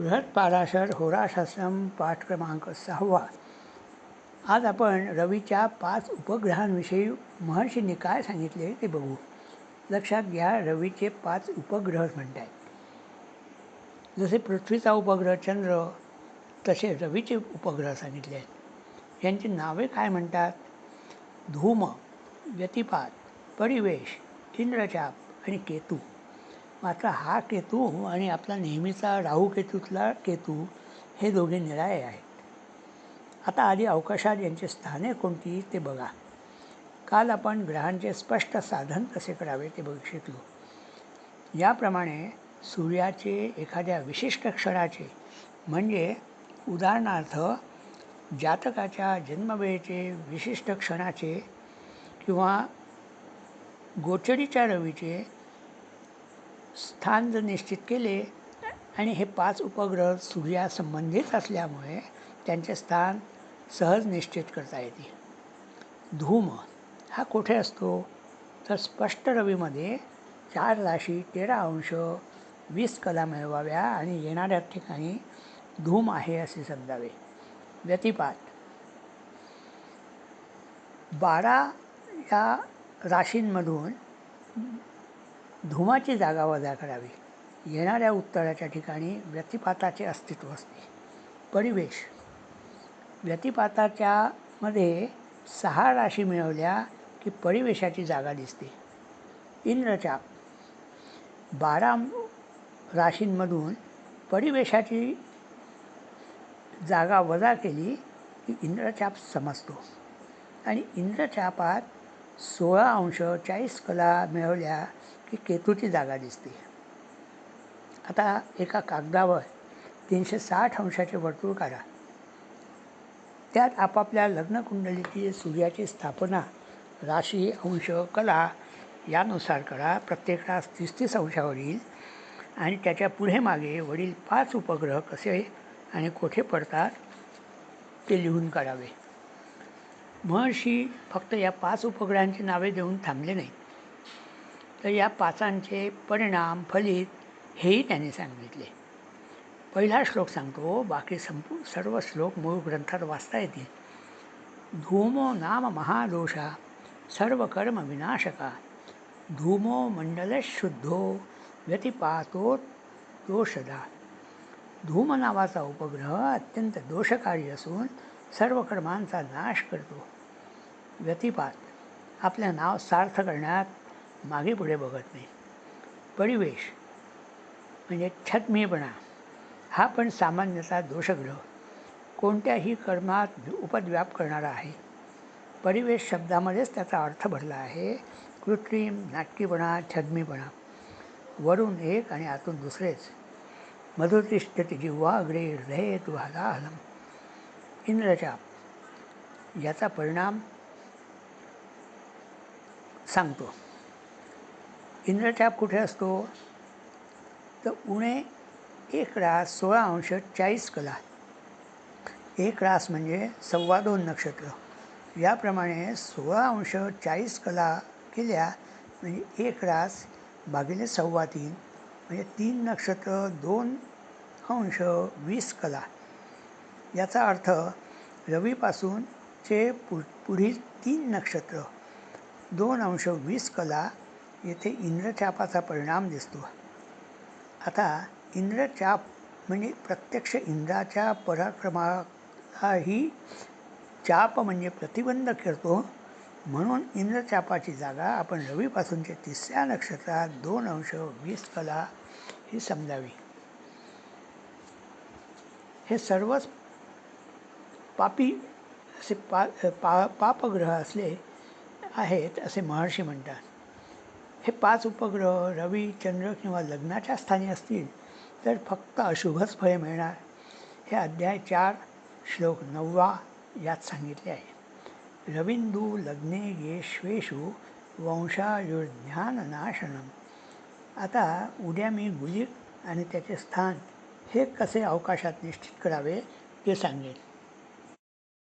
बृहत्पाराशर होराशास्त्रम पाठ क्रमांक सहावा. आज आपण रवीच्या पाच उपग्रहांविषयी महर्षींनी काय सांगितले ते बघू. लक्षात घ्या रवीचे पाच उपग्रह म्हणतात जसे पृथ्वीचा उपग्रह चंद्र तसे रवीचे उपग्रह सांगितले आहेत यांची नावे काय म्हणतात? धूम व्यतिपात परिवेश इंद्रचाप आणि केतू. मात्र हा केतू आणि आपला नेहमीचा राहू केतूतला केतू हे दोघे निराळे आहेत. आता आधी अवकाशात यांची स्थाने कोणती ते बघा. काल आपण ग्रहांचे स्पष्ट साधन कसे करावे ते बघू शिकलो. याप्रमाणे सूर्याचे एखाद्या विशिष्ट क्षणाचे म्हणजे उदाहरणार्थ जातकाच्या जन्मवेळेचे विशिष्ट क्षणाचे किंवा गोचरीच्या रवीचे स्थान जर निश्चित केले आणि हे पाच उपग्रह सूर्यासंबंधित असल्यामुळे त्यांचे स्थान सहज निश्चित करता येते धूम हा कुठे असतो? तर स्पष्ट रवीमध्ये चार राशी तेरा अंश वीस कला मिळवाव्या आणि येणाऱ्या ठिकाणी धूम आहे असे समजावे. व्यतिपात. बारा या राशींमधून धुमाची जागा वजा करावी. येणाऱ्या उत्तराच्या ठिकाणी व्यतिपाताचे अस्तित्व असते. परिवेश. व्यतिपाताच्या मध्ये सहा राशी मिळवल्या की परिवेशाची जागा दिसते. इंद्रचाप. बारा राशींमधून परिवेशाची जागा वजा केली की इंद्रचाप समजतो. आणि इंद्रचापात सोळा अंश चाळीस कला मिळवल्या की केतूची जागा दिसते. आता एका कागदावर तीनशे साठ अंशाचे वर्तुळ काढा. त्यात आपापल्या लग्नकुंडलीची सूर्याची स्थापना राशी अंश कला यानुसार करा. प्रत्येक रास तीस तीस अंशावरील आणि त्याच्या पुढे मागे वडील पाच उपग्रह कसे आणि कोठे पडतात ते लिहून काढावे. महर्षी फक्त या पाच उपग्रहांची नावे देऊन थांबले नाहीत. तर या पाचांचे परिणाम फलित हेही त्यांनी सांगितले. पहिला श्लोक सांगतो बाकी संपू सर्व श्लोक मूळ ग्रंथात वाचता येतील. धूमो नाम महादोषा सर्व कर्म विनाशका धूमो मंडल शुद्धो व्यतिपातो दोषदा. धूम नावाचा उपग्रह अत्यंत दोषकारी असून सर्व कर्मांचा नाश करतो. व्यतिपात आपलं नाव सार्थ करण्यात मागे पुढे बघत नाही. परिवेश म्हणजे छद्मीपणा हा पण सामान्यतः दोषग्रह. कोणत्याही कर्मात उपद्व्याप करणारा आहे. परिवेश शब्दामध्येच त्याचा अर्थ भरला आहे. कृत्रिम नाटकीपणा छद्मीपणा. वरून एक आणि आतून दुसरेच. मधुतिष्ठती जिव्हा अग्रे हृदय तू हलाहलम इंद्रचाप याचा परिणाम सांगतो. इंद्रचाप कुठे असतो? तर उणे एक रास सोळा अंश चाळीस कला. एक रास म्हणजे सव्वा दोन नक्षत्र. याप्रमाणे सोळा अंश चाळीस कला केल्या म्हणजे एक रास भागिले सव्वा तीन म्हणजे तीन नक्षत्र दोन अंश वीस कला. याचा अर्थ रवीपासूनचे पु पुढील तीन नक्षत्र दोन अंश वीस कला येथे इंद्रचापाचा परिणाम दिसतो. आता इंद्रचाप म्हणजे प्रत्यक्ष इंद्राच्या पराक्रमालाही चाप म्हणजे प्रतिबंध करतो. म्हणून इंद्रचापाची जागा आपण रवीपासूनच्या तिसऱ्या नक्षत्रात दोन अंश वीस कला ही समजावी. हे सर्वच पापी असे पा पा पापग्रह असले आहेत असे महर्षी म्हणतात. हे पाच उपग्रह रवी चंद्र किंवा लग्नाच्या स्थानी असतील तर फक्त अशुभच फळे मिळणार. हे अध्याय चार श्लोक नववा यात सांगितले आहे. रविंदू लग्ने येश्वेषु वंशायुर्ज्ञाननाशनम आता उद्या मी गुलिक आणि त्याचे स्थान हे कसे अवकाशात निश्चित करावे ते सांगेन.